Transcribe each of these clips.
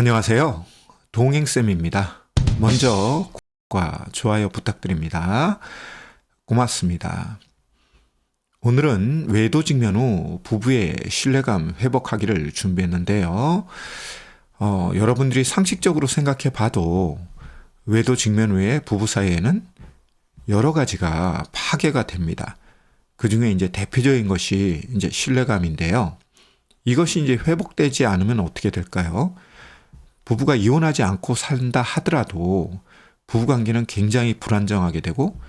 안녕하세요. 동행쌤입니다. 먼저 구독과 좋아요 부탁드립니다. 고맙습니다. 오늘은 외도 직면 후 부부의 신뢰감 회복하기를 준비했는데요. 어, 여러분들이 상식적으로 생각해 봐도 외도 직면 후에 부부 사이에는 여러 가지가 파괴가 됩니다. 그 중에 이제 대표적인 것이 이제 신뢰감인데요. 이것이 이제 회복되지 않으면 어떻게 될까요? 부부가 이혼하지 않고 산다 하더라도 부부 관계는 굉장히 불안정하게 되고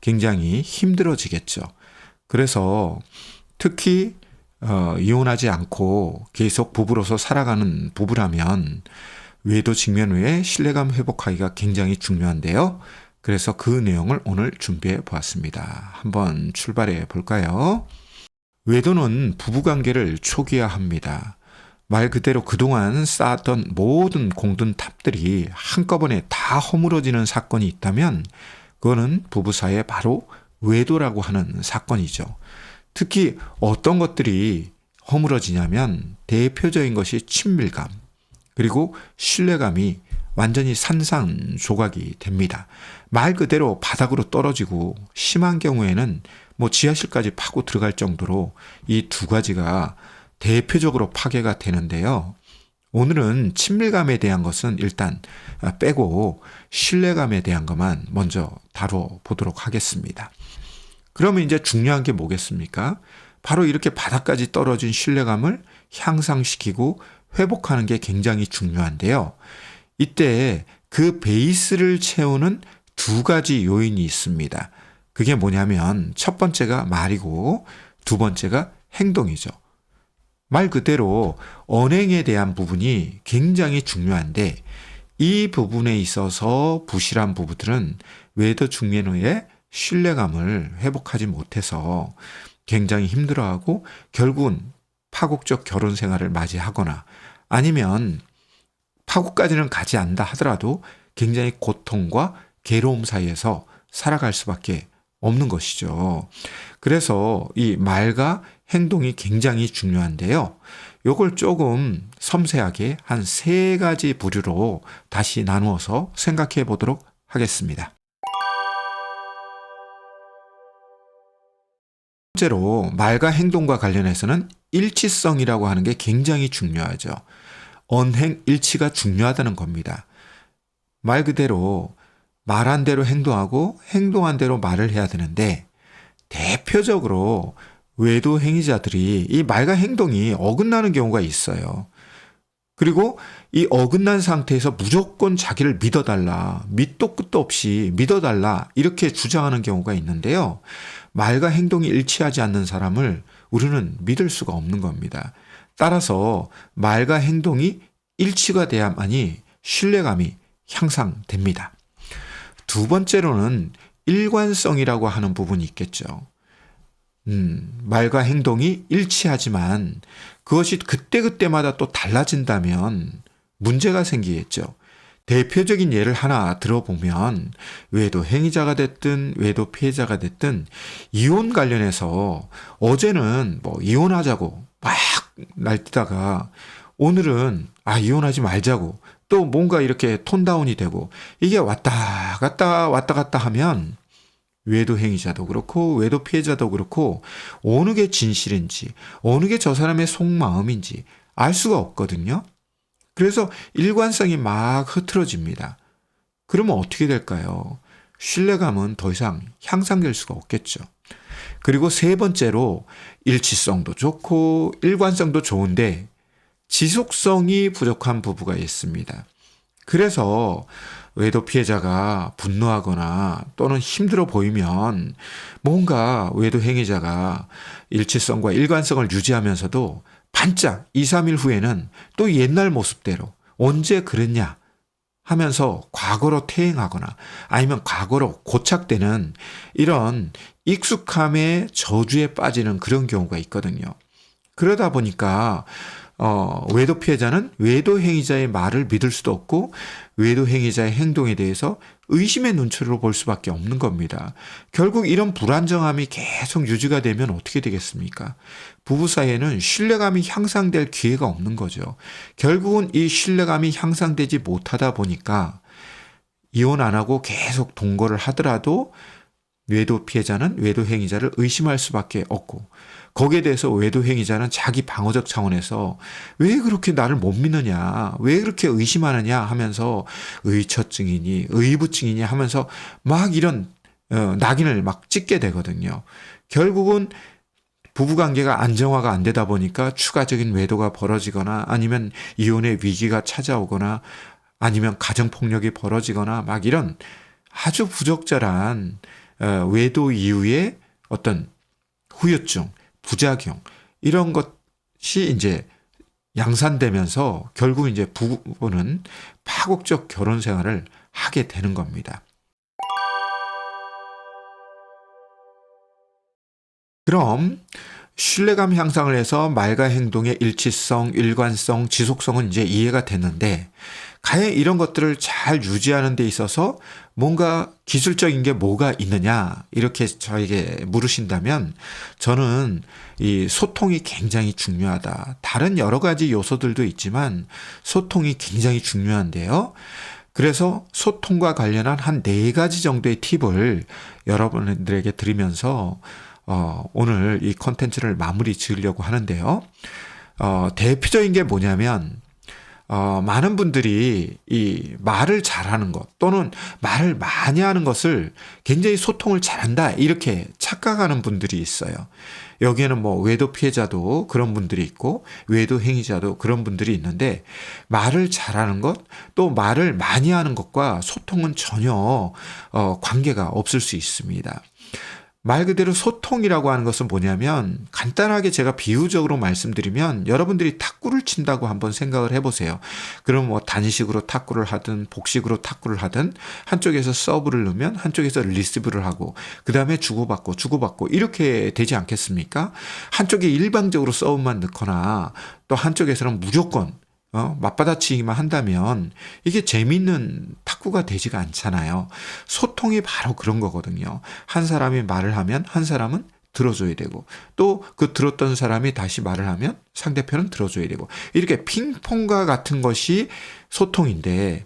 굉장히 힘들어지겠죠. 그래서 특히 어, 이혼하지 않고 계속 부부로서 살아가는 부부라면 외도 직면 후에 신뢰감 회복하기가 굉장히 중요한데요. 그래서 그 내용을 오늘 준비해 보았습니다. 한번 출발해 볼까요? 외도는 부부관계를 초기화합니다. 말 그대로 그동안 쌓았던 모든 공든 탑들이 한꺼번에 다 허물어지는 사건이 있다면 그거는 부부 사이에 바로 외도라고 하는 사건이죠. 특히 어떤 것들이 허물어지냐면 대표적인 것이 친밀감 그리고 신뢰감이 완전히 산산조각이 됩니다. 말 그대로 바닥으로 떨어지고 심한 경우에는 뭐 지하실까지 파고 들어갈 정도로 이 두 가지가 대표적으로 파괴가 되는데요. 오늘은 친밀감에 대한 것은 일단 빼고 신뢰감에 대한 것만 먼저 다뤄보도록 하겠습니다. 그러면 이제 중요한 게 뭐겠습니까? 바로 이렇게 바닥까지 떨어진 신뢰감을 향상시키고 회복하는 게 굉장히 중요한데요. 이때 그 베이스를 채우는 두 가지 요인이 있습니다. 그게 뭐냐면 첫 번째가 말이고 두 번째가 행동이죠. 말 그대로 언행에 대한 부분이 굉장히 중요한데 이 부분에 있어서 부실한 부부들은 외도 중년 후에 신뢰감을 회복하지 못해서 굉장히 힘들어하고 결국은 파국적 결혼 생활을 맞이하거나 아니면 파국까지는 가지 않다 하더라도 굉장히 고통과 괴로움 사이에서 살아갈 수밖에 없는 것이죠. 그래서 이 말과 행동이 굉장히 중요한데요. 요걸 조금 섬세하게 한 세 가지 부류로 다시 나누어서 생각해 보도록 하겠습니다. 번째로 말과 행동과 관련해서는 일치성이라고 하는 게 굉장히 중요하죠. 언행 일치가 중요하다는 겁니다. 말 그대로 말한 대로 행동하고 행동한 대로 말을 해야 되는데 대표적으로 외도 행위자들이 이 말과 행동이 어긋나는 경우가 있어요. 그리고 이 어긋난 상태에서 무조건 자기를 믿어달라, 밑도 끝도 없이 믿어달라, 이렇게 주장하는 경우가 있는데요. 말과 행동이 일치하지 않는 사람을 우리는 믿을 수가 없는 겁니다. 따라서 말과 행동이 일치가 돼야만이 신뢰감이 향상됩니다. 두 번째로는 일관성이라고 하는 부분이 있겠죠. 음, 말과 행동이 일치하지만 그것이 그때그때마다 또 달라진다면 문제가 생기겠죠. 대표적인 예를 하나 들어보면 외도 행위자가 됐든 외도 피해자가 됐든 이혼 관련해서 어제는 뭐 이혼하자고 막 날뛰다가 오늘은 아 이혼하지 말자고 또 뭔가 이렇게 톤다운이 되고 이게 왔다 갔다 왔다 갔다 하면 외도 행위자도 그렇고 외도 피해자도 그렇고 어느 게 진실인지 어느 게 저 사람의 속마음인지 알 수가 없거든요. 그래서 일관성이 막 흐트러집니다. 그러면 어떻게 될까요? 신뢰감은 더 이상 향상될 수가 없겠죠. 그리고 세 번째로 일치성도 좋고 일관성도 좋은데 지속성이 부족한 부부가 있습니다. 그래서 외도 피해자가 분노하거나 또는 힘들어 보이면 뭔가 외도 행위자가 일치성과 일관성을 유지하면서도 반짝 2, 3일 후에는 또 옛날 모습대로 언제 그랬냐 하면서 과거로 퇴행하거나 아니면 과거로 고착되는 이런 익숙함의 저주에 빠지는 그런 경우가 있거든요. 그러다 보니까 어, 외도 피해자는 외도 행위자의 말을 믿을 수도 없고 외도 행위자의 행동에 대해서 의심의 눈초리로 볼 수밖에 없는 겁니다. 결국 이런 불안정함이 계속 유지가 되면 어떻게 되겠습니까? 부부 사이에는 신뢰감이 향상될 기회가 없는 거죠. 결국은 이 신뢰감이 향상되지 못하다 보니까 이혼 안 하고 계속 동거를 하더라도 외도 피해자는 외도 행위자를 의심할 수밖에 없고 거기에 대해서 외도 행위자는 자기 방어적 차원에서 왜 그렇게 나를 못 믿느냐, 왜 그렇게 의심하느냐 하면서 의처증이니 의부증이니 하면서 막 이런 어, 낙인을 막 찍게 되거든요. 결국은 부부 관계가 안정화가 안 되다 보니까 추가적인 외도가 벌어지거나 아니면 이혼의 위기가 찾아오거나 아니면 가정 폭력이 벌어지거나 막 이런 아주 부적절한 어, 외도 이후의 어떤 후유증, 부작용 이런 것이 이제 양산되면서 결국 이제 부부는 파국적 결혼 생활을 하게 되는 겁니다. 그럼 신뢰감 향상을 해서 말과 행동의 일치성, 일관성, 지속성은 이제 이해가 됐는데 과연 이런 것들을 잘 유지하는 데 있어서 뭔가 기술적인 게 뭐가 있느냐 이렇게 저에게 물으신다면 저는 이 소통이 굉장히 중요하다. 다른 여러 가지 요소들도 있지만 소통이 굉장히 중요한데요. 그래서 소통과 관련한 한 네 가지 정도의 팁을 여러분들에게 드리면서 어, 오늘 이 컨텐츠를 마무리 지으려고 하는데요. 어, 대표적인 게 뭐냐면 어, 많은 분들이 이 말을 잘하는 것 또는 말을 많이 하는 것을 굉장히 소통을 잘한다 이렇게 착각하는 분들이 있어요. 여기에는 뭐 외도 피해자도 그런 분들이 있고 외도 행위자도 그런 분들이 있는데 말을 잘하는 것 또 말을 많이 하는 것과 소통은 전혀 어, 관계가 없을 수 있습니다. 말 그대로 소통이라고 하는 것은 뭐냐면 간단하게 제가 비유적으로 말씀드리면 여러분들이 탁구를 친다고 한번 생각을 해보세요. 그럼 뭐 단식으로 탁구를 하든 복식으로 탁구를 하든 한쪽에서 서브를 넣으면 한쪽에서 리시브를 하고 그 다음에 주고받고 주고받고 이렇게 되지 않겠습니까? 한쪽에 일방적으로 서브만 넣거나 또 한쪽에서는 무조건 어, 맞받아치기만 한다면 이게 재미있는 탁구가 되지가 않잖아요. 소통이 바로 그런 거거든요. 한 사람이 말을 하면 한 사람은 들어줘야 되고 또 그 들었던 사람이 다시 말을 하면 상대편은 들어줘야 되고 이렇게 핑퐁과 같은 것이 소통인데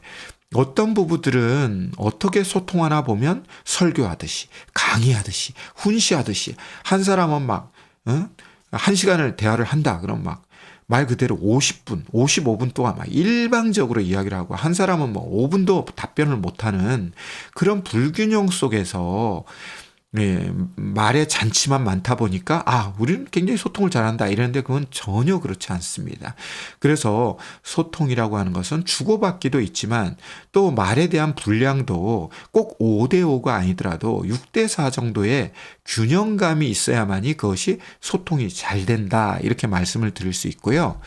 어떤 부부들은 어떻게 소통하나 보면 설교하듯이 강의하듯이 훈시하듯이 한 사람은 막 어? 한 시간을 대화를 한다 그럼 막 말 그대로 50분, 55분 동안 막 일방적으로 이야기를 하고 한 사람은 뭐 5분도 답변을 못하는 그런 불균형 속에서 예, 말의 잔치만 많다 보니까 아 우리는 굉장히 소통을 잘한다 이랬는데 그건 전혀 그렇지 않습니다. 그래서 소통이라고 하는 것은 주고받기도 있지만 또 말에 대한 분량도 꼭 5대 5가 아니더라도 6대 4 정도의 균형감이 있어야만이 그것이 소통이 잘 된다 이렇게 말씀을 드릴 수 있고요.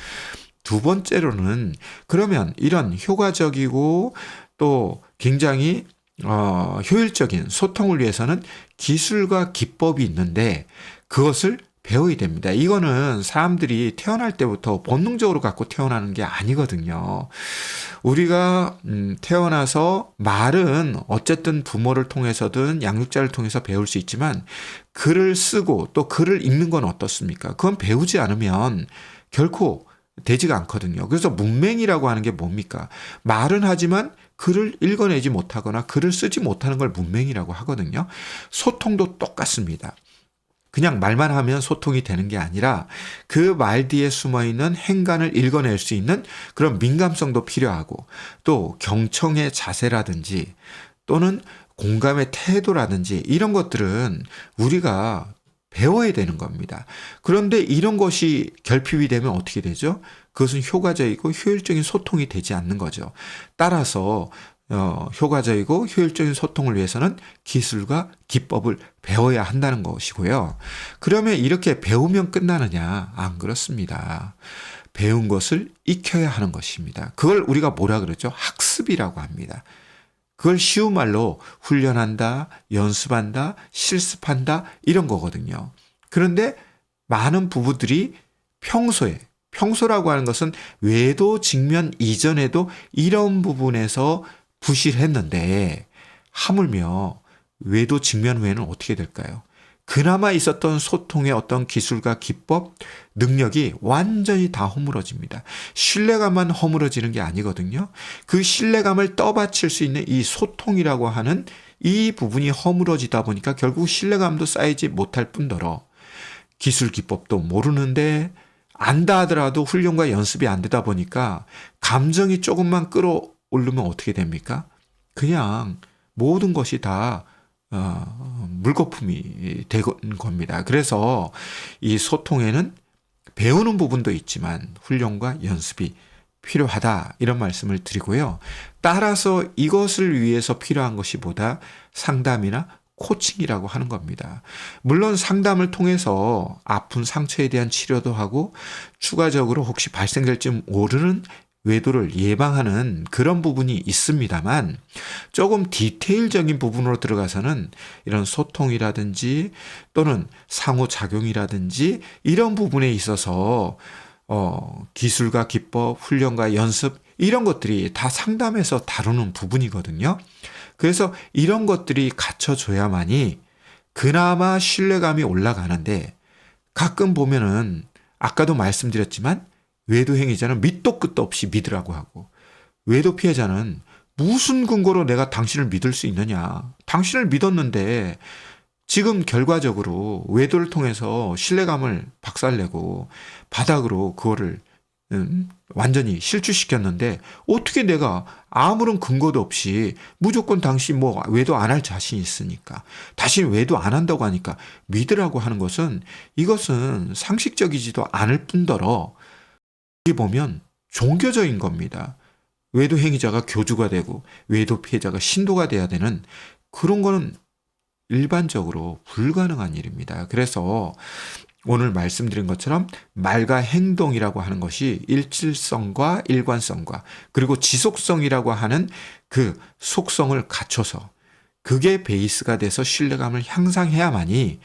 두 번째로는 그러면 이런 효과적이고 또 굉장히 어, 효율적인 소통을 위해서는 기술과 기법이 있는데 그것을 배워야 됩니다. 이거는 사람들이 태어날 때부터 본능적으로 갖고 태어나는 게 아니거든요. 우리가 음, 태어나서 말은 어쨌든 부모를 통해서든 양육자를 통해서 배울 수 있지만 글을 쓰고 또 글을 읽는 건 어떻습니까? 그건 배우지 않으면 결코 되지가 않거든요. 그래서 문맹이라고 하는 게 뭡니까? 말은 하지만 글을 읽어내지 못하거나 글을 쓰지 못하는 걸 문맹이라고 하거든요. 소통도 똑같습니다. 그냥 말만 하면 소통이 되는 게 아니라 그 말 뒤에 숨어 있는 행간을 읽어낼 수 있는 그런 민감성도 필요하고 또 경청의 자세라든지 또는 공감의 태도라든지 이런 것들은 우리가 배워야 되는 겁니다. 그런데 이런 것이 결핍이 되면 어떻게 되죠? 그것은 효과적이고 효율적인 소통이 되지 않는 거죠. 따라서 어, 효과적이고 효율적인 소통을 위해서는 기술과 기법을 배워야 한다는 것이고요. 그러면 이렇게 배우면 끝나느냐? 안 그렇습니다. 배운 것을 익혀야 하는 것입니다. 그걸 우리가 뭐라 그러죠? 학습이라고 합니다. 그걸 쉬운 말로 훈련한다, 연습한다, 실습한다, 이런 거거든요. 그런데 많은 부부들이 평소에 평소라고 하는 것은 외도 직면 이전에도 이런 부분에서 부실했는데 하물며 외도 직면 후에는 어떻게 될까요? 그나마 있었던 소통의 어떤 기술과 기법, 능력이 완전히 다 허물어집니다. 신뢰감만 허물어지는 게 아니거든요. 그 신뢰감을 떠받칠 수 있는 이 소통이라고 하는 이 부분이 허물어지다 보니까 결국 신뢰감도 쌓이지 못할 뿐더러 기술 기법도 모르는데 안다 하더라도 훈련과 연습이 안 되다 보니까 감정이 조금만 끌어오르면 어떻게 됩니까? 그냥 모든 것이 다 어, 물거품이 되는 겁니다. 그래서 이 소통에는 배우는 부분도 있지만 훈련과 연습이 필요하다 이런 말씀을 드리고요. 따라서 이것을 위해서 필요한 것이 보다 상담이나 코칭이라고 하는 겁니다. 물론 상담을 통해서 아픈 상처에 대한 치료도 하고 추가적으로 혹시 발생될지 모르는 외도를 예방하는 그런 부분이 있습니다만 조금 디테일적인 부분으로 들어가서는 이런 소통이라든지 또는 상호작용이라든지 이런 부분에 있어서 어, 기술과 기법, 훈련과 연습 이런 것들이 다 상담에서 다루는 부분이거든요. 그래서 이런 것들이 갖춰져야만이 그나마 신뢰감이 올라가는데 가끔 보면은 아까도 말씀드렸지만 외도 행위자는 밑도 끝도 없이 믿으라고 하고 외도 피해자는 무슨 근거로 내가 당신을 믿을 수 있느냐. 당신을 믿었는데 지금 결과적으로 외도를 통해서 신뢰감을 박살내고 바닥으로 그거를 음, 완전히 실추시켰는데 어떻게 내가 아무런 근거도 없이 무조건 당신 뭐 외도 안 할 자신이 있으니까 다시 외도 안 한다고 하니까 믿으라고 하는 것은 이것은 상식적이지도 않을 뿐더러 여기 보면 종교적인 겁니다. 외도 행위자가 교주가 되고 외도 피해자가 신도가 돼야 되는 그런 거는 일반적으로 불가능한 일입니다. 그래서 오늘 말씀드린 것처럼 말과 행동이라고 하는 것이 일질성과 일관성과 그리고 지속성이라고 하는 그 속성을 갖춰서 그게 베이스가 돼서 신뢰감을 향상해야만이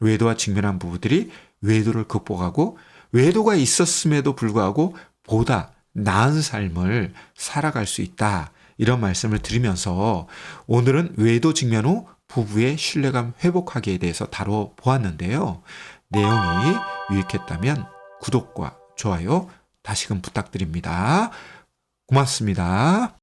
외도와 직면한 부부들이 외도를 극복하고 외도가 있었음에도 불구하고 보다 나은 삶을 살아갈 수 있다. 이런 말씀을 드리면서 오늘은 외도 직면 후 부부의 신뢰감 회복하기에 대해서 다뤄보았는데요. 내용이 유익했다면 구독과 좋아요 다시금 부탁드립니다. 고맙습니다.